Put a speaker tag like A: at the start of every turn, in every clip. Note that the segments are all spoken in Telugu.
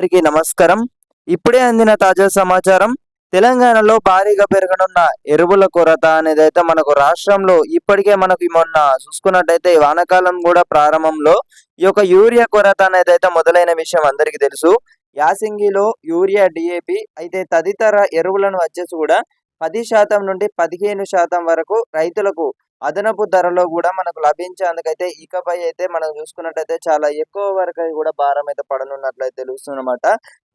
A: అందరికీ నమస్కారం. ఇప్పుడే అందిన తాజా సమాచారం తెలంగాణలో భారీగా పెరగనున్న ఎరువుల కొరత అనేది అయితే మనకు రాష్ట్రంలో ఇప్పటికే మనకు మొన్న చూసుకున్నట్టయితే ఈ వానాకాలం కూడా ప్రారంభంలో ఈ యొక్క యూరియా కొరత అనేది అయితే మొదలైన విషయం అందరికీ తెలుసు. యాసింగిలో యూరియా డిఏపి అయితే తదితర ఎరువులను వచ్చేసి కూడా పది శాతం నుండి పదిహేను శాతం వరకు రైతులకు అదనపు ధరలో కూడా మనకు లభించేందుకైతే ఇకపై అయితే మనం చూసుకున్నట్టయితే చాలా ఎక్కువ వరకు కూడా భారం అయితే పడనున్నట్లయితే తెలుస్తుందన్నమాట.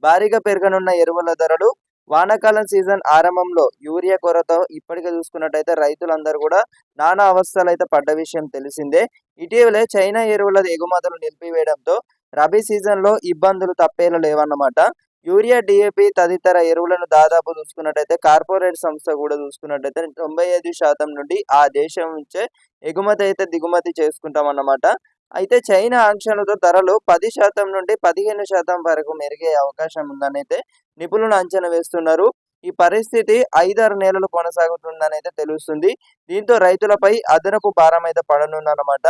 A: భారీగా పెరగనున్న ఎరువుల ధరలు వానాకాలం సీజన్ ఆరంభంలో యూరియా కొరత ఇప్పటికే చూసుకున్నట్టయితే రైతులందరూ కూడా నానా అవస్థలు అయితే పడ్డ విషయం తెలిసిందే. ఇటీవలే చైనా ఎరువుల ఎగుమతులు నిలిపివేయడంతో రబీ సీజన్లో ఇబ్బందులు తప్పేలా లేవన్నమాట. యూరియా డిఏపి తదితర ఎరువులను దాదాపు చూసుకున్నట్టయితే కార్పొరేట్ సంస్థ కూడా చూసుకున్నట్టయితే తొంభై ఐదు శాతం నుండి ఆ దేశం నుంచే ఎగుమతి అయితే దిగుమతి చేసుకుంటాం అన్నమాట. అయితే చైనా ఆంక్షలతో ధరలు పది శాతం నుండి పదిహేను శాతం వరకు మెరిగే అవకాశం ఉందని అయితే నిపుణులు అంచనా వేస్తున్నారు. ఈ పరిస్థితి ఐదారు నెలలు కొనసాగుతుందని అయితే తెలుస్తుంది. దీంతో రైతులపై అదనపు భారం అయితే పడనుందన్నమాట.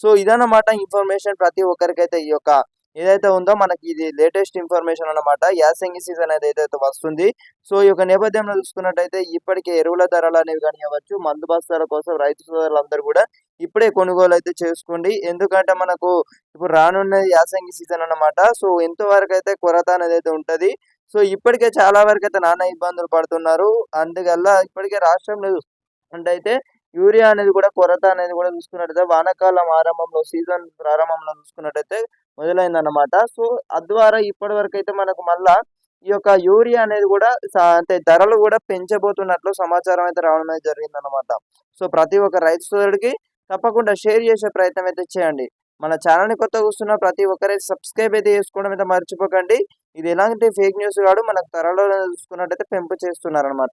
A: సో ఇదన్నమాట ఇన్ఫర్మేషన్ ప్రతి ఒక్కరికైతే ఈ యొక్క ఏదైతే ఉందో మనకి ఇది లేటెస్ట్ ఇన్ఫర్మేషన్ అన్నమాట యాసంగి సీజన్ అనేది ఏదైతే వస్తుంది సో ఈ యొక్క నేపథ్యంలో చూసుకున్నట్టయితే ఇప్పటికే ఎరువుల ధరలు అనేవి కానివ్వచ్చు మందు బస్తాల కోసం రైతు సోదరులందరూ కూడా ఇప్పుడే కొనుగోలు అయితే చేసుకోండి. ఎందుకంటే మనకు ఇప్పుడు రానున్నది యాసంగి సీజన్ అన్నమాట సో ఎంతవరకు అయితే కొరత అనేది అయితే ఉంటది. సో ఇప్పటికే చాలా వరకు అయితే నానా ఇబ్బందులు పడుతున్నారు. అందువల్ల ఇప్పటికే రాష్ట్రంలో అంటే అయితే యూరియా అనేది కూడా కొరత అనేది కూడా చూసుకున్నట్టయితే వానాకాలం ఆరంభంలో సీజన్ ప్రారంభంలో చూసుకున్నట్టయితే మొదలైందన్నమాట. సో తద్వారా ఇప్పటి వరకు అయితే మనకు మళ్ళా ఈ యొక్క యూరియా అనేది కూడా అంటే ధరలు కూడా పెంచబోతున్నట్లు సమాచారం అయితే రావడం అయితే జరిగిందన్నమాట. సో ప్రతి ఒక్క రైతు సోదరుడికి తప్పకుండా షేర్ చేసే ప్రయత్నం అయితే చేయండి. మన ఛానల్ని కొత్త కూస్తున్న ప్రతి ఒక్కరైతే సబ్స్క్రైబ్ అయితే చేసుకోవడం అయితే మర్చిపోకండి. ఇది ఎలాంటి ఫేక్ న్యూస్ కాదు మనకు త్వరలో చూసుకున్నట్టయితే పెంపు చేస్తున్నారనమాట